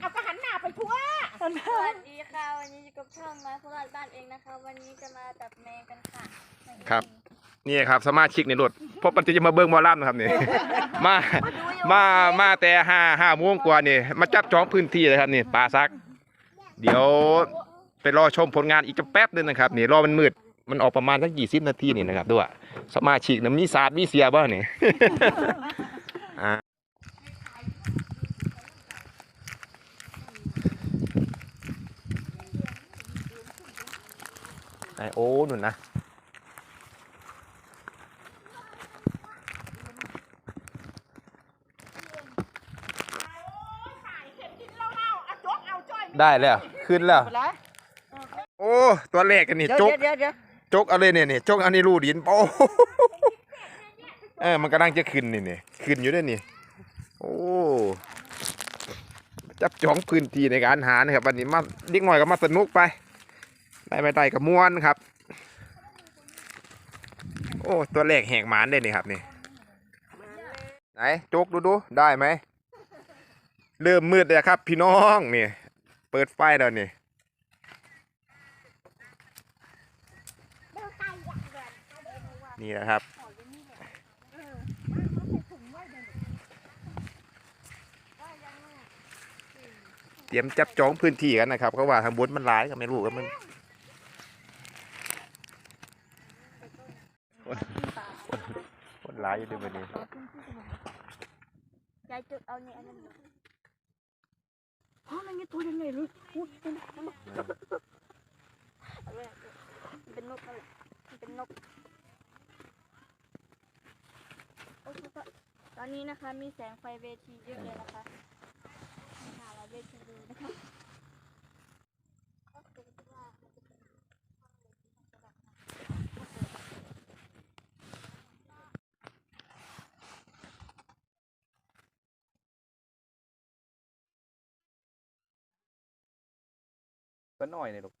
เอาก็หันหน้าไปทั่วสวัสดีค่ะ วันนี้อยู่กับช่องมาโคราชบ้านเองนะคะ วันนี้จะมาจับแมงกันค่ะครับ นี่ครับสมาชิกในรถเพราะปฏิจะมาเบิ้งหมอลำนะครับนี่ มา มามาแต่ห้าห้าโมงกว่านี่มาจับจองพื้นที่เลยครับนี่ปลาซัก เดี๋ยวไปรอชมผลงานอีกจะแป๊บนึงนะครับนี่รอมันมืดมันออกประมาณสักยี่สิบนาทีนี่นะครับด้วยสมาชิกนะมีศาสตร์มีเสียบ้างนี่ ไอโอ้หนุนนะได้แล้ว ขึ้นแล้ว โอ้ ตัวแรกกันนี่เดี๋ยวจกเดี๋ยวเดี๋ยวจกเอาเลยเนี่ยนี่จกเอานี่รูดินโอ้เออมันกำลังจะขึ้นนี่นี่ขึ้นอยู่ด้วยนี่ โอ้จับจองพื้นที่ในการหานะครับวันนี้มาเล็กหน่อยก็มาสนุกไป ได้ไม่ได้กับม้วนครับ โอ้ ตัวแรกแหกหมานได้นี่ครับนี่ ไหนจกดูดูได้ไหม เริ่มมืดเลยครับ พี่น้องนี่ เปิดไฟแล้วนี่นี่นะครับ เตรียมจับจองพื้นที่กันนะครับเขาว่าทางบนมันร้ายก็ไม่รู้ก็มันคนคนร้าย อยู่ด้วยวันนี้ยายจุดเอาเนี่ยอันนั้นอ๋อนั่นไงตัวยังไงรู้อุ๊ยเป็นนกเป็นนกนั่นแหละเป็นนกโอเคตอนนี้นะคะมีแสงไฟเวทีเยอะเลยนะคะหาอะไรเวทีดูนะคะ ก็น้อยเลยลูก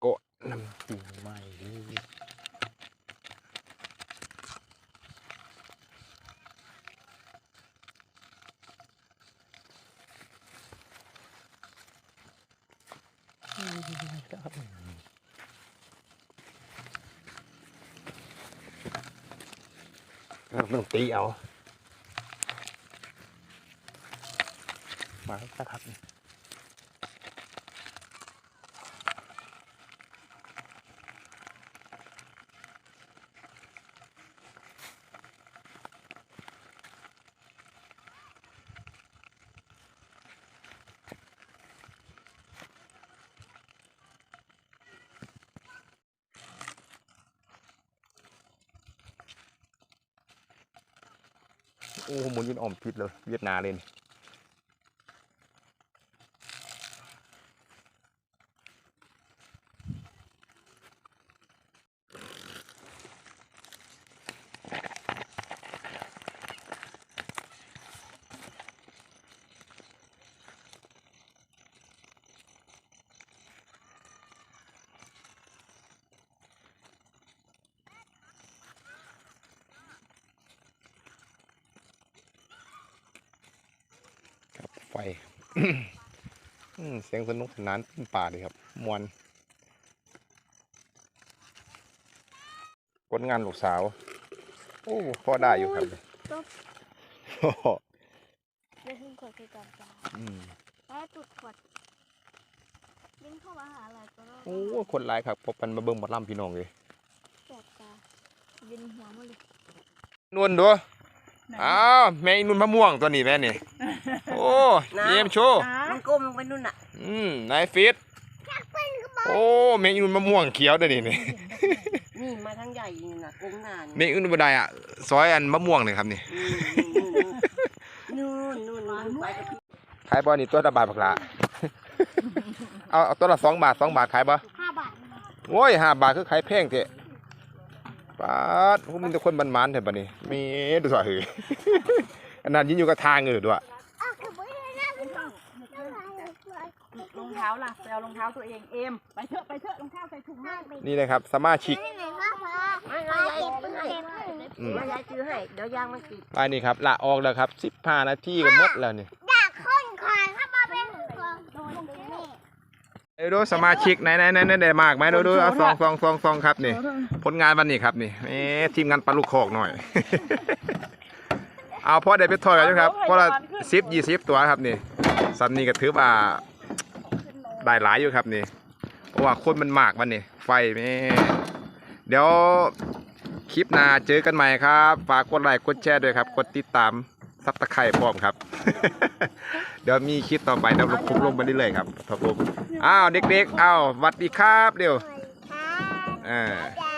โกะน้ำตีใหม่เลย ต้องตีเอา มาสักครับ โอ้หมุนยินอ่อมพิษเลย เวียดนามเลยนี่ เสียงสนุกสนานขึ้นป่าเลยครับมวนผลงานลูกสาว โอ้พอได้อยู่ครับโอ้โหเล่นขึ้นขวดคือการจ้าอืมแม่จุดขวดวิ่งเข้ามาหาอะไรก็ได้โอ้คนหลายครับพบกันมาเบิ่งหมดล่ำพี่น้องเลยแสบตาวินหัวหมาเลยนวลดูอ้าวแม่อีนุ่นมะม่วงตัวนี้แม่นี่ โอ้เยี่ยมโชว์มันก้มลงไปนู่นน่ะ อืมนายฟิตโอ้แมงอีนุ่นมะม่วงเขียวเด้อนี่นี่นี่มาทางใหญ่นี่น่ะกงหน้าแมนี่งอีนุ่นบันไดอะซอยอันมะม่วงเลยครับนี่อืมนู่นนู่นนู่นไปกับพี่ขายบอนี่ตัวละบาทบักละเอาเอาตัวละสองบาทสองบาทขายบ่ห้าบาทโอ้ยห้าบาทคือขายแพงเถอะป้าดพวกมึงแต่คนมันมันๆแถวบ้านนี้มีดูสิเหยอันนั้นยินอยู่กับทางเออด้วย รองเท้าล่ะไปเอารองเท้าตัวเองเอ็มไปเถอะไปเถอะรองเท้าใส่ถุงให้นี่นะครับสมาชิกไม่เอายายซื้อให้อืมเดี๋ยวยายซื้อให้เดี๋ยวยางมันติดไปนี่ครับละออกแล้วครับสิบห้านาทีก็หมดแล้วนี่คนขวานเข้ามาเป็นของโดนตรงนี้เอ้ยดูสมาชิกไหนไหนไหนไหนได้มากไหมดูดูเอาซองซองซองซองครับนี่ ผลงานวันนี้ครับนี่เอ๊ะทีมงานปลาลูกโคอกหน่อย เอาพ่อได้ไปถอยกันอยู่ครับเพราะละสิบยี่สิบตัวครับนี่สันนี้ก็ถือว่า ได้หลายอยู่ครับนี่ เพราะว่าคนมันมากวันนี้ไฟแม่เดี๋ยวคลิปหน้าเจอกันใหม่ครับ ฝากกดไลค์กดแชร์ด้วยครับ กดติดตามซับตะไคร่พร้อมครับ เดี๋ยวมีคลิปต่อไปเดี๋ยวผมลงไปเรื่อยๆครับครับผมอ้าวเด็กๆอ้าวสวัสดีครับเดี๋ยวค่ะอ่าจ้า